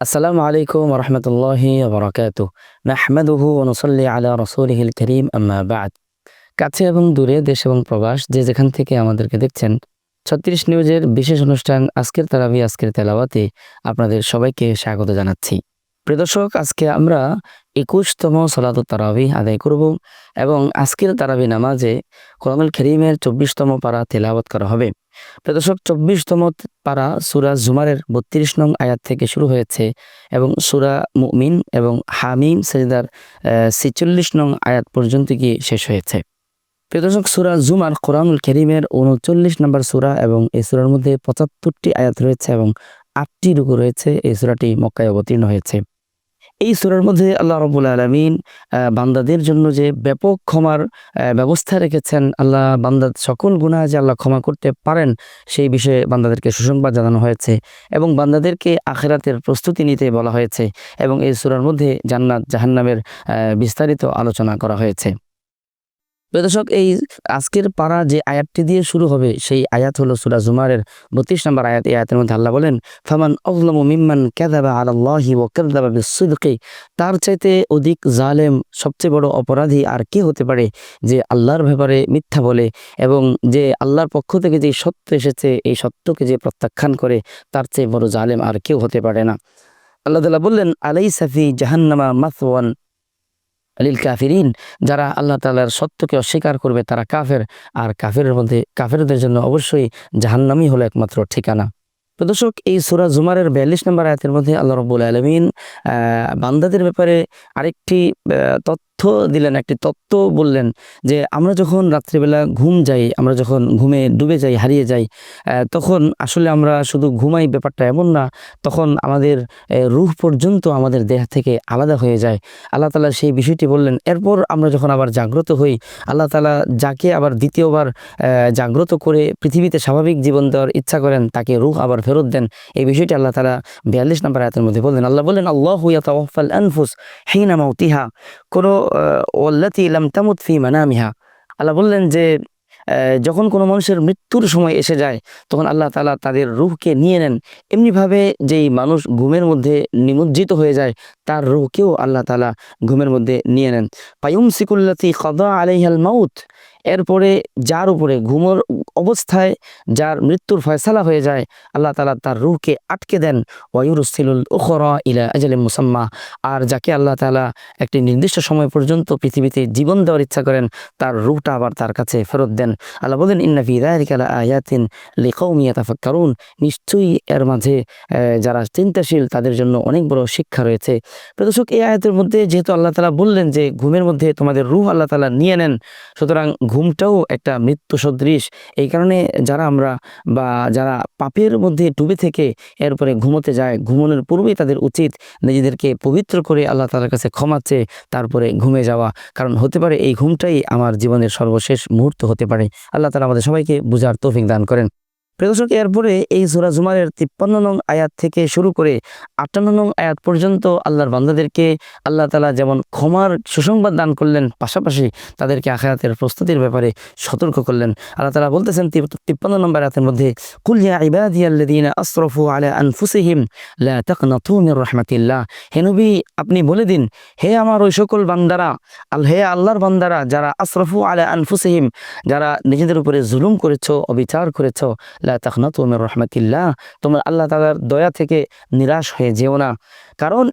আসসালামু আলাইকুম রহমতুল্লাহি বরকাত নাহমাদুহু অনুসল্লি আলা রসুলহিল করিম আম্মা কাছে এবং দূরে দেশ এবং প্রবাস, যে যেখান থেকে আমাদেরকে দেখছেন, ছত্রিশ নিউজের বিশেষ অনুষ্ঠান আজকের তারাবি আজকের তেলাওয়াতে আপনাদের সবাইকে স্বাগত জানাচ্ছি। প্রিয় দর্শক, আজকে আমরা একুশতম সলাত তারাবি আদায় করব এবং আজকের তারাবি নামাজে কোরআনুল করিমের চব্বিশতম পারা তেলাওয়াত করা হবে। প্রিয় দর্শক, চব্বিশতম পারা সুরা জুমারের বত্রিশ নং আয়াত থেকে শুরু হয়েছে এবং সুরা মুমিন এবং হামিম সেজদার ছেচল্লিশ নং আয়াত পর্যন্ত গিয়ে শেষ হয়েছে। প্রিয় দর্শক, সুরা জুমার কোরআনুল করিমের উনচল্লিশ নম্বর সুরা এবং এই সুরার মধ্যে পঁচাত্তরটি আয়াত রয়েছে এবং আটটি রুকু রয়েছে। এই সুরাটি মক্কায় অবতীর্ণ হয়েছে। এই সুরার মধ্যে আল্লাহ রবুল আলমিন বান্দাদের জন্য যে ব্যাপক ক্ষমার ব্যবস্থা রেখেছেন, আল্লাহ বান্দা সকল গুণা যে আল্লাহ ক্ষমা করতে পারেন, সেই বিষয়ে বান্দাদেরকে সুসংবাদ জানানো হয়েছে এবং বান্দাদেরকে আখেরাতের প্রস্তুতি নিতে বলা হয়েছে এবং এই সুরার মধ্যে জান্নাত, জাহান্নামের বিস্তারিত আলোচনা করা হয়েছে। দর্শক, এই আজকের পাড়া যে আয়াতটি দিয়ে শুরু হবে, সেই আয়াত হলো সুরা জুমারের বত্রিশ নম্বর আয়াত। এই আয়াতের মধ্যে আল্লাহ বলেন, ফামান অজলম মিম্মান কাযাবা আলাল্লাহি ওয়া কাযাবা বিসসিদকি। তার চাইতে অধিক জালেম, সবচেয়ে বড় অপরাধী আর কে হতে পারে যে আল্লাহর ব্যাপারে মিথ্যা বলে এবং যে আল্লাহর পক্ষ থেকে যে সত্য এসেছে, এই সত্যকে যে প্রত্যাখ্যান করে, তার চেয়ে বড় জালেম আর কেউ হতে পারে না। আল্লাহ তাআলা বললেন আলাই সাফি জাহান্নামা মাসওয়ান। আলিল কাফিরিন যারা আল্লাহ তালার সত্যকে অস্বীকার করবে তারা কাফের। আর কাফের মধ্যে কাফেরদের জন্য অবশ্যই জাহান্নামই হলো একমাত্র ঠিকানা। তো দর্শক এই সুরা জুমারের বিয়াল্লিশ নম্বর আয়াতের মধ্যে আল্লাহ রব্বুল আলমিন বান্দাদের ব্যাপারে আরেকটি আহ, তথ্য দিলেন, একটি তত্ত্ব বললেন যে, আমরা যখন রাত্রিবেলা ঘুম যাই, আমরা যখন ঘুমে ডুবে যাই, হারিয়ে যাই তখন আসলে আমরা শুধু ঘুমাই, ব্যাপারটা এমন না, তখন আমাদের রুহ পর্যন্ত আমাদের দেহ থেকে আলাদা হয়ে যায়। আল্লাহ তালা সেই বিষয়টি বললেন। এরপর আমরা যখন আবার জাগ্রত হই, আল্লাহ তালা যাকে আবার দ্বিতীয়বার জাগ্রত করে পৃথিবীতে স্বাভাবিক জীবন দেওয়ার ইচ্ছা করেন, তাকে রুহ আবার ফেরত দেন। এই বিষয়টি আল্লাহ তালা বিয়াল্লিশ নম্বর আয়াতের মধ্যে বললেন, আল্লাহ বললেন, আল্লাহ ইয়াতাওয়াফাল আনফুস হিনা কোনো ওয়াল্লাতি লাম তামুত ফি মানামিহা। আল্লাহ বললেন যে যখন কোনো মানুষের মৃত্যুর সময় এসে যায়, তখন আল্লাহ তালা তাদের রুহকে নিয়ে নেন। এমনিভাবে যেই মানুষ ঘুমের মধ্যে নিমজ্জিত হয়ে যায়, তার রুহকেও আল্লাহ তালা ঘুমের মধ্যে নিয়ে নেন। পায়ুম সিকুল্লাতি কদা আলাইহাল মাউত। এরপরে যার উপরে ঘুমোর অবস্থায় যার মৃত্যুর ফয়সালা হয়ে যায়, আল্লাহ তালা তার রুহকে আটকে দেন। ওয়ুরুসিলুল উখরা ইলা আজলে মুসাম্মা। আর যাকে আল্লাহ তালা একটি নির্দিষ্ট সময় পর্যন্ত পৃথিবীতে জীবন দেওয়ার ইচ্ছা করেন, তার রুহটা আবার তার কাছে ফেরত দেন। আল্লাহ বলেন, ইন্না ফি যালিকা আয়াতিন লিকাউমি ইয়াতাফাক্কারুন। নিশ্চয়ই এর মাঝে যারা চিন্তাশীল, তাদের জন্য অনেক বড় শিক্ষা রয়েছে। প্রদর্শক এই আয়াতের মধ্যে যেহেতু আল্লাহ তালা বললেন যে ঘুমের মধ্যে তোমাদের রুহ আল্লাহ তালা নিয়ে নেন, সুতরাং ঘুমটাও একটা মৃত্যু সদৃশ এই কারণে যারা আমরা বা যারা পাপের মধ্যে ডুবে থেকে এরপরে ঘুমোতে যায়, ঘুমানোর পূর্বেই তাদের উচিত নিজেদেরকে পবিত্র করে আল্লাহ তালার কাছে ক্ষমাচ্ছে তারপরে ঘুমে যাওয়া। কারণ হতে পারে এই ঘুমটাই আমার জীবনের সর্বশেষ মুহূর্ত হতে পারে। আল্লাহ তালা আমাদের সবাইকে বুঝার তৌফিক দান করেন। প্রিয় দর্শক, এরপরে এই সুরা জুমারের তিপ্পান্ন নং আয়াত থেকে শুরু করে আটান্ন নং আয়াত পর্যন্ত আল্লাহর বান্দাদেরকে আল্লাহ তালা যেমন ক্ষমার সুসংবাদ দান করলেন, পাশাপাশি তাদেরকে আখায়াতের প্রস্তুতির ব্যাপারে সতর্ক করলেন। আল্লাহ তালা বলতেছেন তিপ্পান্ন নম্বর আয়াতের মধ্যে, কুল ইয়া ইবাদিয়াল্লাযীনা আসরাফু আলা আনফুসিহিম আপনি বলে দিন, হে আমার ওই সকল বান্দারা, আল হে আল্লাহর বান্দারা যারা আসরাফু আলা আনফুসিহিম, যারা নিজেদের উপরে জুলুম করেছ, অবিচার করেছ লা তাকনাতু মির রাহমাতিল্লাহ। তোমরা আল্লাহ তালার দয়া থেকে নিরাশ হয়ে যেও না। কারণ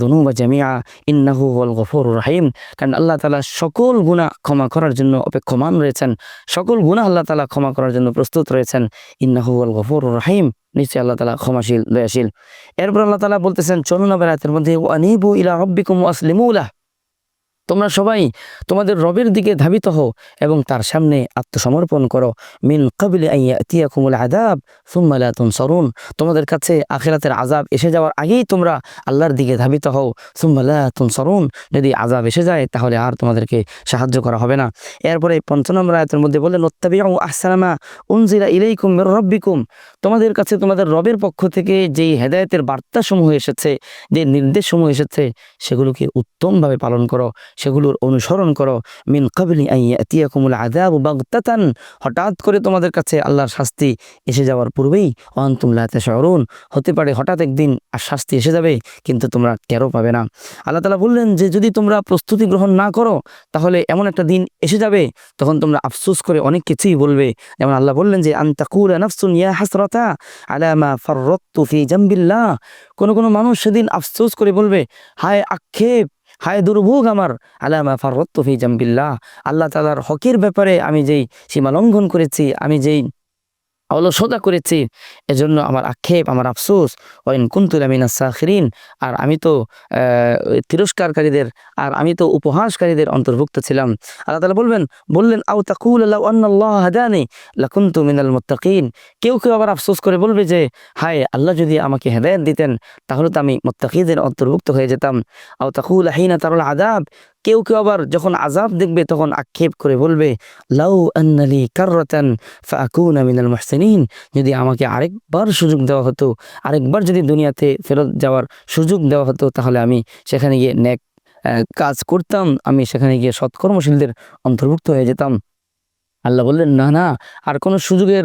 দুনুবা জামিআ, ইন্নাহু হুয়াল গফুরুর রহিম। কারণ আল্লাহ তালা সকল গুনাহ ক্ষমা করার জন্য অপেক্ষমান রয়েছেন। সকল গুনাহ আল্লাহ তালা ক্ষমা করার জন্য প্রস্তুত রয়েছেন। ইন্নাহু হুয়াল গফুরুর রহিম। নিশ্চয়ই আল্লাহ তালা ক্ষমাশীল, দয়াশীল। এরপর আল্লাহ তালা বলতেছেন, চলুন আয়াতের মধ্যে ওয়ানিবু ইলা রাব্বিকুম ওয়াসলিমু লাহ। তোমরা সবাই তোমাদের রবের দিকে ধাবিত হও এবং তার সামনে আত্মসমর্পণ করো। মিন কাবিলে আদাব লা তোমাদের কাছে আখেরাতের আজাব এসে যাওয়ার আগেই তোমরা আল্লাহর দিকে ধাবিত হও। সুম্মা লা তুনসারুন, যদি আজাব এসে যায় তাহলে আর তোমাদেরকে সাহায্য করা হবে না। এরপরে পঞ্চান্ন নম্বর আয়াতের মধ্যে বললেন ওত্তাবিউ আহসানামা উনজিলা ইলাইকুম রাব্বিকুম। তোমাদের কাছে তোমাদের রবের পক্ষ থেকে যেই হেদায়েতের বার্তাসমূহ এসেছে, যে নির্দেশসমূহ এসেছে, সেগুলোকে উত্তমভাবে পালন করো, সেগুলোর অনুসরণ করো। মিন কাবলি আইয়াতিয়াকুমুল আযাবু বাগতাতান। হঠাৎ করে তোমাদের কাছে আল্লাহর শাস্তি এসে যাওয়ার পূর্বেই অন্তুম লা তাশউরুন। হতে পারে হঠাৎ একদিন আর শাস্তি এসে যাবে, কিন্তু তোমরা টেরও পাবে না। আল্লাহ তালা বললেন যে, যদি তোমরা প্রস্তুতি গ্রহণ না করো, তাহলে এমন একটা দিন এসে যাবে, তখন তোমরা আফসোস করে অনেক কিছুই বলবে। যেমন আল্লাহ বললেন যে আন্তাকুলা নাফসুন ইয়া হাসরাতা। আলা মা ফাররাততু ফি জামবিল্লাহ। কোন কোন মানুষ সেদিন আফসোস করে বলবে, হায় আক্ষেপ, হায় দুর্ভোগ আমার। আলামা ফাররাততু ফি জামবিল্লাহ। আল্লাহ তাআলার হকের ব্যাপারে আমি যেই সীমা লঙ্ঘন করেছি, আমি যেই অলসতা করেছি। এজন্য আমার আক্ষেপ, আমার আফসোস। ওয়াইন কুনতুল আমিনা সাখিরিন। আর আমি তো তিরস্কারকারীদের, আর আমি তো উপহাসকারীদের অন্তর্ভুক্ত ছিলাম। আল্লাহ তালা বলবেন, বললেন আউ তাকুল আল্লাহ হাদানি লাকুনতু মিনাল মুত্তাকিন। কেউ কেউ আবার আফসোস করে বলবে যে, হায়, আল্লাহ যদি আমাকে হেদায়েত দিতেন, তাহলে তো আমি মুত্তাকিদের অন্তর্ভুক্ত হয়ে যেতাম। আউ তাকুল হিনা তারুল আদাব কেউ কেউ আবার যখন আজাব দেখবে তখন আক্ষেপ করে বলবে, লাউ আন্নালি কার্রাতান ফাকুন আমিনাল মাহসেনিন। যদি আমাকে আরেকবার সুযোগ দেওয়া হতো, আরেকবার যদি দুনিয়াতে ফেরত যাওয়ার সুযোগ দেওয়া হতো, তাহলে আমি সেখানে গিয়ে নেক কাজ করতাম, আমি সেখানে গিয়ে সৎকর্মশীলদের অন্তর্ভুক্ত হয়ে যেতাম। আল্লাহ বললেন, না না, আর কোনো সুযোগের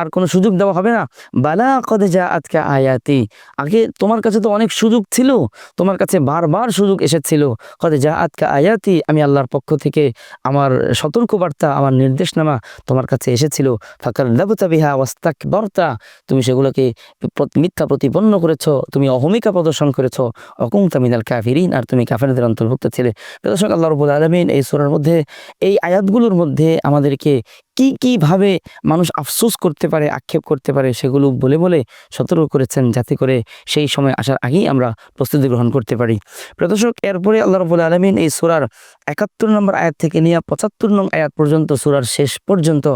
আর কোনো সুযোগ দেওয়া হবে না। বালা কদে যা আজকে আয়াতি। আগে তোমার কাছে তো অনেক সুযোগ ছিল, তোমার কাছে বারবার সুযোগ এসেছিল। কদে যা আজকে আয়াতি, আমি আল্লাহর পক্ষ থেকে আমার সতর্কবার্তা, আমার নির্দেশনামা তোমার কাছে এসেছিল। ফাকার দেবতা বিহা ওয়াস্তাক বর্তা তুমি সেগুলোকে মিথ্যা প্রতিপন্ন করেছ, তুমি অহমিকা প্রদর্শন করেছ। অকুমতা মিনাল কাফিরিন, আর তুমি কাফেরদের অন্তর্ভুক্ত ছিলে। দর্শক, আল্লাহ রবুল আলমিন এই সুরার মধ্যে, এই আয়াতগুলোর মধ্যে আমাদেরকে কি কি ভাবে মানুষ আফসোস করতে পারে, আক্ষেপ করতে পারে, সেগুলো বলে বলে সতর্ক করেছেন যাতে করে সেই সময় আসার আগেই আমরা প্রস্তুতি গ্রহণ করতে পারি। প্রদর্শক এরপরে আল্লাহ রবুল আলমিন এই সুরার একাত্তর নম্বর আয়াত থেকে নিয়ে পঁচাত্তর নং আয়াত পর্যন্ত, সুরার শেষ পর্যন্ত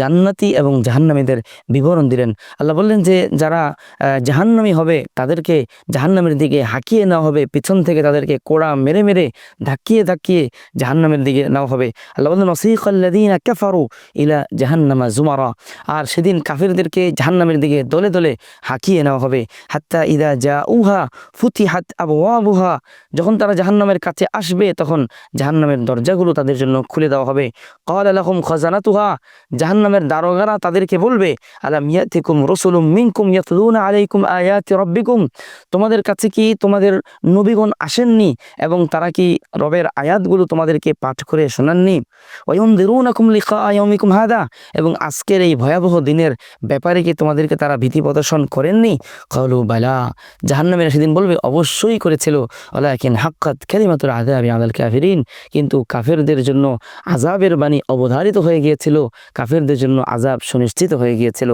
জান্নাতি এবং জাহান্নামীদের বিবরণ দিলেন। আল্লাহ বললেন যে, যারা জাহান্নামী হবে, তাদেরকে জাহান্নামের দিকে হাঁকিয়ে নেওয়া হবে, পিছন থেকে তাদেরকে কোড়া মেরে মেরে ধাক্কিয়ে ধাক্কিয়ে জাহান্নামের দিকে নেওয়া হবে। আল্লাহ বললেন ওসিকাল্লাদিনা কাফারু ইলা জাহান্নামা জুমারা। আর সেদিন কাফিরদেরকে জাহান্নামের দিকে দলে দলে হাঁকিয়ে নেওয়া হবে। হাত্তা ইদা যা উহা ফুতি হাত আবহাওয়া যখন তারা জাহান্নামের কাছে আসবে, তখন জাহান্নামের দরজাগুলো তাদের জন্য খুলে দেওয়া হবে। কল আলহম খজানাতুহা। জাহান্নামের দারোগারা তাদেরকে বলবে, আলাম ইয়াতিকুম রসুলুম মিনকুম ইয়াতলুনা আলাইকুম আয়াতি রব্বিকুম? তোমাদের কাছে কি তোমাদের নবীগণ আসেননি? এবং তারা কি রবের আয়াতগুলো তোমাদেরকে পাঠ করে শোনাননি? ওয়ুনদিরুনাকুম লিকা ইয়াউমিকুম হাদা? এবং আজকের এই ভয়াবহ দিনের ব্যাপারে কি তোমাদেরকে তারা ভীতি প্রদর্শন করেননি? কলু বালা, জাহান্নামের সেদিন বলবে, অবশ্যই করেছিল। ওলাকিন হাক্কাত কালিমাতুল আযাবি আদাল কাফিরিন। কিন্তু কাফেরদের জন্য আজাবের বাণী অবধারিত হয়ে গিয়েছিল। কাফেরদের জন্য আজাব সুনিশ্চিত হয়ে গিয়েছিল।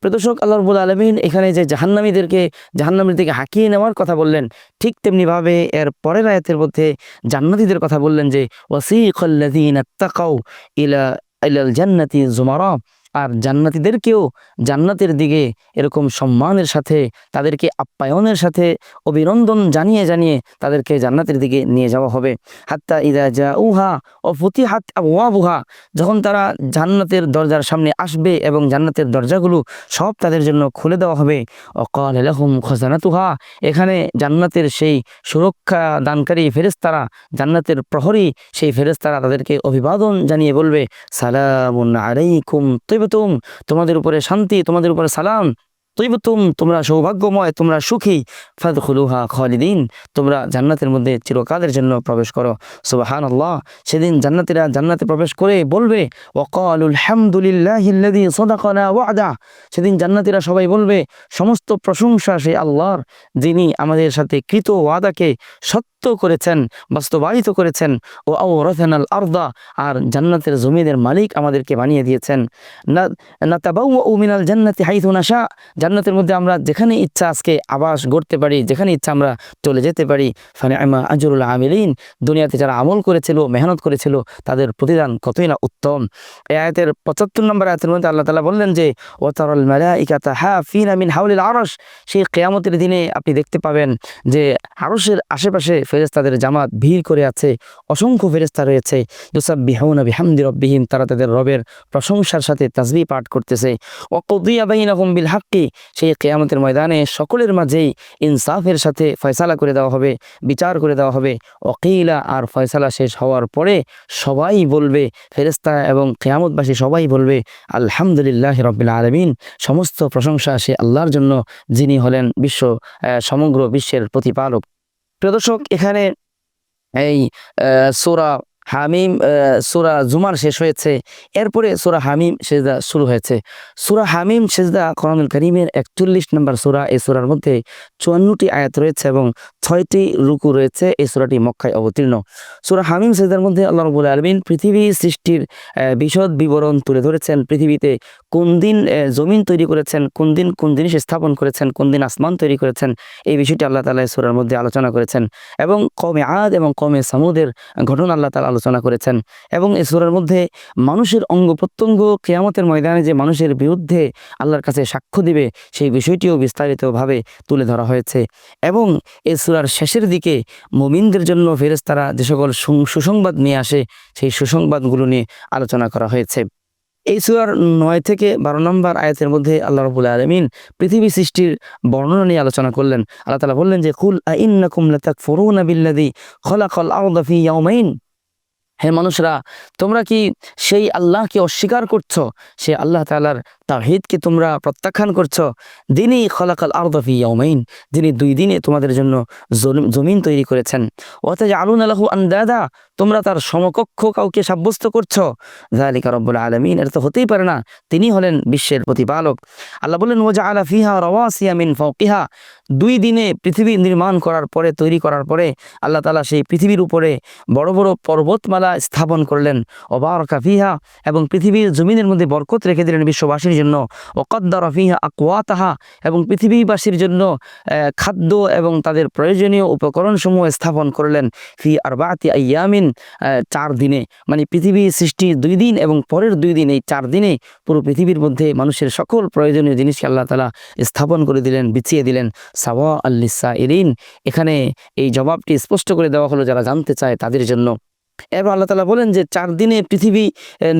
প্রদর্শক আল্লাহ রবুল আলমিন এখানে যে জাহান্নামীদেরকে, জাহান্নামের দিকে হাঁকিয়ে নেওয়ার কথা বললেন, ঠিক তেমনিভাবে এর পরের আয়াতের মধ্যে জান্নাতীদের কথা বললেন যে ওয়াসিকাল্লাযীনা তাকাউ ইলা ইলাল জান্নাতি জুমারা আর জান্নাতীদেরকেও জান্নাতের দিকে এরকম সম্মানের সাথে, তাদেরকে আপ্যায়নের সাথে অভিনন্দন জানিয়ে জানিয়ে তাদেরকে জান্নাতের দিকে নিয়ে যাওয়া হবে। হাত্তা ইদা যা উহা ও ফুতি হাত বুহা যখন তারা জান্নাতের দরজার সামনে আসবে এবং জান্নাতের দরজাগুলো সব তাদের জন্য খুলে দেওয়া হবে, অকাল এলাহুম খজানাতুহা, এখানে জান্নাতের সেই সুরক্ষা দানকারী ফেরেস্তারা জান্নাতের প্রহরী সেই ফেরেস্তারা তাদেরকে অভিবাদন জানিয়ে বলবে, সালামুন আলাইকুম। তৈবতুম তোমাদের উপরে শান্তি তোমাদের উপরে সালাম। তোমরা সৌভাগ্যময়, তোমরা সুখী। তোমরা জান্নাতের মধ্যে চিরকালের জন্য প্রবেশ করো। সুবাহান আল্লাহ সেদিন জান্নাতীরা জান্নাতে প্রবেশ করে বলবে সেদিন জান্নাতীরা সবাই বলবে, সমস্ত প্রশংসা সেই আল্লাহর, যিনি আমাদের সাথে কৃত ওয়াদাকে সত্য করেছেন, বাস্তবায়িত করেছেন। ও আওরাথানাল আরদা, আর জান্নাতের জমিদের মালিক আমাদেরকে বানিয়ে দিয়েছেন। না তাবাউ মিনাল জান্নাতি হাইথু নাশা। জান্নাতের মধ্যে আমরা যেখানে ইচ্ছা আজকে আবাস গড়তে পারি, যেখানে ইচ্ছা আমরা চলে যেতে পারি ফানে আমা আজরুল আমিলিন, দুনিয়াতে যারা আমল করেছিল, মেহনত করেছিল, তাদের প্রতিদান কতই না উত্তম। এই আয়াতের পঁচাত্তর নম্বর আয়াতের মধ্যে আল্লাহ তালা বললেন যে, ওয়াতারল মালাইকাতা হা ফিন আমিন হাউলিল আরশ সেই কেয়ামতের দিনে আপনি দেখতে পাবেন যে আরশের আশেপাশে ফেরেস্তাদের জামাত ভিড় করে আছে, অসংখ্য ফেরেস্তা রয়েছে। ইউসাব বিহাউনা বিহামদি রব্বিহিম, তারা তাদের রবের প্রশংসার সাথে তাজবি পাঠ করতেছে। ওকদিয়া বাইনাহুম বিল হাক্কি সেই কেয়ামতের ময়দানে সকলের মাঝেই ইনসাফের সাথে ফয়সালা করে দেওয়া হবে, বিচার করে দেওয়া হবে। অকিলা আর ফয়সালা শেষ হওয়ার পরে সবাই বলবে ফেরেস্তা এবং কেয়ামতবাসী সবাই বলবে, আলহামদুলিল্লাহ রবিল আলমিন। সমস্ত প্রশংসা সে আল্লাহর জন্য, যিনি হলেন বিশ্ব সমগ্র বিশ্বের প্রতিপালক। প্রিয় দর্শক, এখানে এই সোরা হামিম সোরা জুমার শেষ হয়েছে। এরপরে সোরা হামিম সেজদা শুরু হয়েছে। সুরা হামিম সেজদা কোরআনুল করিমের একচল্লিশ নম্বর সুরা, এই সুরার মধ্যে চুয়ান্নটি আয়াত রয়েছে এবং ছয়টি রুকু রয়েছে, এই সুরাটি মক্কায় অবতীর্ণ। সুরা হামিম সেজদার মধ্যে আল্লাহ রবুল আলমিন পৃথিবী সৃষ্টির বিশদ বিবরণ তুলে ধরেছেন। পৃথিবীতে কোন দিন জমিন তৈরি করেছেন, কোন দিন, কোন জিনিস স্থাপন করেছেন, কোন দিন আসমান তৈরি করেছেন, এই বিষয়টি আল্লাহ তালা সুরার মধ্যে আলোচনা করেছেন। এবং কমে আদ এবং কমে সামুদের ঘটনা আল্লাহ তালা আলোচনা করেছেন। এবং এই সুরার মধ্যে মানুষের অঙ্গ প্রত্যঙ্গ কেয়ামতের ময়দানে যে মানুষের বিরুদ্ধে আল্লাহর কাছে সাক্ষ্য দিবে, সেই বিষয়টিও বিস্তারিতভাবে তুলে ধরা হয়েছে। এবং এই সুরার শেষের দিকে মোমিনদের জন্য ফেরেস্তারা যে সকল সুসংবাদ নিয়ে আসে, সেই সুসংবাদগুলো নিয়ে আলোচনা করা হয়েছে। এই সুরার নয় থেকে বারো নম্বর আয়াতের মধ্যে আল্লাহ রবুল আলমিন পৃথিবী সৃষ্টির বর্ণনা নিয়ে আলোচনা করলেন। আল্লাহ তালা বললেন যে, কুল আইন্নাকুম লাতাকফুরুনা বিল্লাযী খলাকাল আরদা ফি ইয়াওমাইন হে মানুষরা তোমরা কি সেই আল্লাহকে অস্বীকার করছ? সে আল্লাহ তাআলার তাহিদকে তোমরা প্রত্যাখ্যান করছ। দিনই খলাকাল আরদফি ইয়াউমাইন, যিনি দুই দিনে তোমাদের জন্য জমিন তৈরি করেছেন। অথচ আলুন আলাহু আন্দাদা তোমরা তার সমকক্ষ কাউকে সাব্যস্ত করছ। জালিকা রব্বুল আলমিন, এটা তো হতেই পারে না, তিনি হলেন বিশ্বের প্রতিপালক। আল্লাহ বললেন ওজা আলা ফিহা রওয়াসিয়া মিন ফাওকিহা দুই দিনে পৃথিবী নির্মাণ করার পরে, তৈরি করার পরে, আল্লাহ তালা সেই পৃথিবীর উপরে বড় বড় পর্বতমালা স্থাপন করলেন। অবারকা ফিহা, এবং পৃথিবীর জমিনের মধ্যে বরকত রেখে দিলেন বিশ্ববাসীর জন্য, ওকদ্দার ফিহা আকওয়াতাহা এবং পৃথিবীবাসীর জন্য খাদ্য এবং তাদের প্রয়োজনীয় উপকরণসমূহ স্থাপন করলেন। ফি আরবাতি আয়ামিন চার দিনে। মানে পৃথিবী সৃষ্টি দুই দিন এবং পরের দুই দিন এই চার দিনে পুরো পৃথিবীর মধ্যে মানুষের সকল প্রয়োজনীয় জিনিসকে আল্লাহ তালা স্থাপন করে দিলেন, বিছিয়ে দিলেন। সাওয়া আল্লিসা ইরিন এখানে এই জবাবটি স্পষ্ট করে দেওয়া হলো, যারা জানতে চায় তাদের জন্য। এবার আল্লাহ তালা বলেন যে চার দিনে পৃথিবী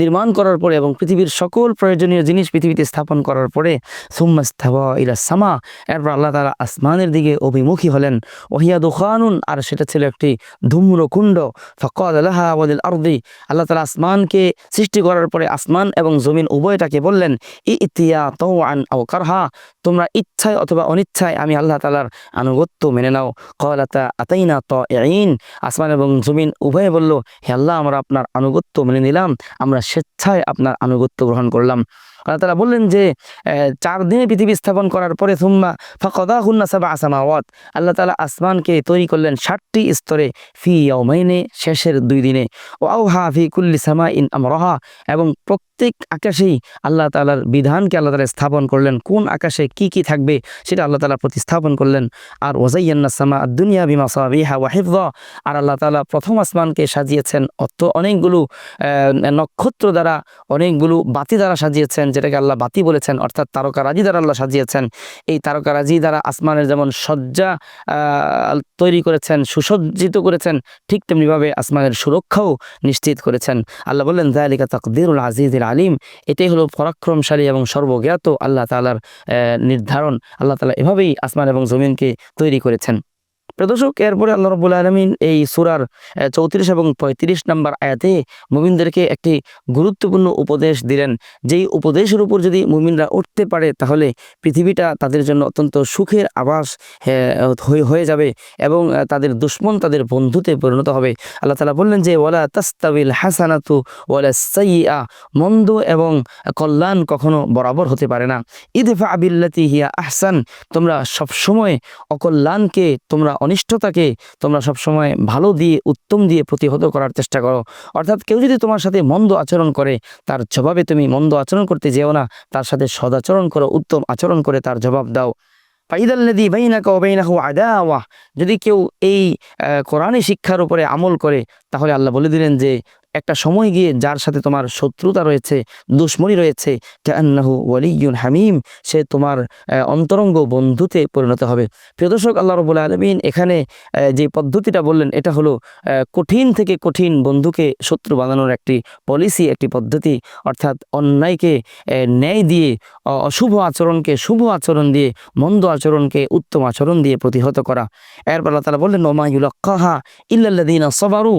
নির্মাণ করার পরে এবং পৃথিবীর সকল প্রয়োজনীয় জিনিস পৃথিবীতে স্থাপন করার পরে সুম্মাস্তাওয়া ইলা সামা, এরপর আল্লাহ তালা আসমানের দিকে অভিমুখী হলেন। ওহিয়া দুখানুন, আর সেটা ছিল একটি ধূম্রকুণ্ড ফকদ আল্লাহা আরদি, আল্লাহ তালা আসমানকে সৃষ্টি করার পরে আসমান এবং জমিন উভয়টাকে বললেন ই ইতিয়া তো আন আও কারহা, তোমরা ইচ্ছায় অথবা অনিচ্ছায় আমি আল্লাহ তালার আনুগত্য মেনে নাও। কলাতা আতাইনা ত আসমান এবং জমিন উভয়ে বলল হে আল্লাহ আমরা আপনার আনুগত্য মেনে নিলাম আমরা স্বেচ্ছায় আপনার আনুগত্য গ্রহণ করলাম। আল্লাহ তালা বললেন যে চার দিনে পৃথিবী স্থাপন করার পরে থুম্মা ফকদা হুন্না সাবা আসামাওয়াত আল্লাহ তালা আসমানকে তৈরি করলেন ষাটটি স্তরে, ফি ইয়াউমাইনে, শেষের দুই দিনে। ও আউহা ফি কুল্লি সামা ইন আমরহা। এবং প্রত্যেক আকাশেই আল্লাহ তালার বিধানকে আল্লাহ তালা স্থাপন করলেন। কোন আকাশে কি কি থাকবে সেটা আল্লাহ তালা প্রতিস্থাপন করলেন। আর ওজাইয়ান্না সামা দুনিয়া বিমা সাবিহা ওয়াহিফ আর আল্লাহ তালা প্রথম আসমানকে সাজিয়েছেন অত অনেকগুলো নক্ষত্র দ্বারা, অনেকগুলো বাতি দ্বারা সাজিয়েছেন। যেটাকে আল্লাহ বাতি বলেছেন অর্থাৎ তারকারাজি দ্বারা আল্লাহ সাজিয়েছেন। এই তারকারাজি দ্বারা আসমানের যেমন আহ, তৈরি করেছেন সুসজ্জিত করেছেন ঠিক তেমনিভাবে আসমানের সুরক্ষাও নিশ্চিত করেছেন। আল্লাহ বললেন জালিকা তাকদিরুল আজিজুল আলিম। এটাই হলো পরাক্রমশালী এবং সর্বজ্ঞাত আল্লাহ তালার নির্ধারণ। আল্লাহ তালা এভাবেই আসমান এবং জমিনকে তৈরি করেছেন। প্রদর্শক এরপরে আল্লাহ রবুল আলমিন এই সুরার চৌত্রিশ এবং পঁয়ত্রিশ নম্বর আয়াতে মুমিনদেরকে একটি গুরুত্বপূর্ণ উপদেশ দিলেন। যেই উপদেশের উপর যদি মুমিনরা উঠতে পারে, তাহলে পৃথিবীটা তাদের জন্য অত্যন্ত সুখের আবাস হয়ে- হয়ে যাবে এবং তাদের দুশ্মন তাদের বন্ধুতে পরিণত হবে। আল্লাহ তালা বললেন যে, ওয়ালা তাস্তাবিল হাসানাতু ওয়ালা সাইয়া মন্দ এবং কল্যাণ কখনো বরাবর হতে পারে না। ইদফা আবিল্লাতি হিয়া আহসান, তোমরা সবসময় অকল্যাণকে তোমরা অনিষ্টতাকে তোমরা সবসময় ভালো দিয়ে, উত্তম দিয়ে প্রতিহত করার চেষ্টা করো। অর্থাৎ কেউ যদি তোমার সাথে মন্দ আচরণ করে, তার জবাবে তুমি মন্দ আচরণ করতে যেও না, তার সাথে সদাচরণ করো, উত্তম আচরণ করে তার জবাব দাও। ফাইদাল্লাদি বাইনাকা বাইনাহু আদাওয়াহ। যদি কেউ এই কোরআনী শিক্ষার উপরে আমল করে, তাহলে আল্লাহ বলে দিলেন যে একটা সময় গিয়ে যার সাথে তোমার শত্রুতা রয়েছে, দুশ্মনী রয়েছে ওয়ালিউন হামিম, সে তোমার অন্তরঙ্গ বন্ধুতে পরিণত হবে। প্রিয় দর্শক, আল্লাহ রবুল আলমিন এখানে যে পদ্ধতিটা বললেন, এটা হলো কঠিন থেকে কঠিন বন্ধুকে শত্রু বানানোর একটি পলিসি একটি পদ্ধতি, অর্থাৎ অন্যায়কে ন্যায় দিয়ে অশুভ আচরণকে, শুভ আচরণ দিয়ে, মন্দ আচরণকে উত্তম আচরণ দিয়ে প্রতিহত করা। এরপর আল্লাহ তালা বললেন ওমায়ুল্লাহা ইল্লাল্লাদিন সবারু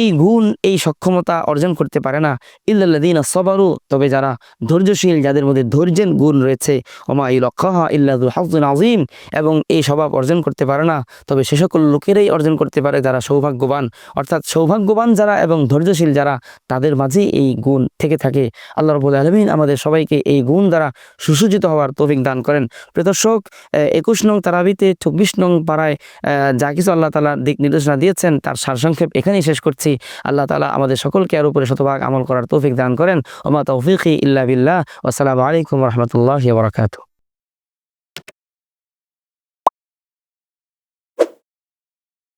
এই গুণ, এই সক্ষমতা অর্জন করতে পারে না। ইল্লাল্লাদিন সবারু, তবে যারা ধৈর্যশীল, যাদের মধ্যে ধৈর্যের গুণ রয়েছে ওমায়ুল্লাহা ইল্লাদুল হাফজুন আজিম এবং এই স্বভাব অর্জন করতে পারে না, তবে সে সকল লোকেরাই অর্জন করতে পারে যারা সৌভাগ্যবান। অর্থাৎ সৌভাগ্যবান যারা এবং ধৈর্যশীল যারা, তাদের মাঝেই এই গুণ থেকে থাকে। আল্লাহ রবুল আলমিন আমাদের সবাইকে এই গুণ দ্বারা সুসজ্জিত হওয়ার তৌফিক দান করেন। প্রদর্শক একুশ নং তারাবিতে চব্বিশ নং পাড়ায় যা কিছু আল্লাহ তালা দিক নির্দেশনা দিয়েছেন, তার সারসংক্ষেপ এখানেই শেষ করছি। আল্লাহ তালা আমাদের সকলকে আর উপরে শতভাগ আমল করার তৌফিক দান করেন। ওমা তৌফিক ইল্লা বিল্লাহ। আসসালামু আলাইকুম রহমতুল্লাহ বরকাতু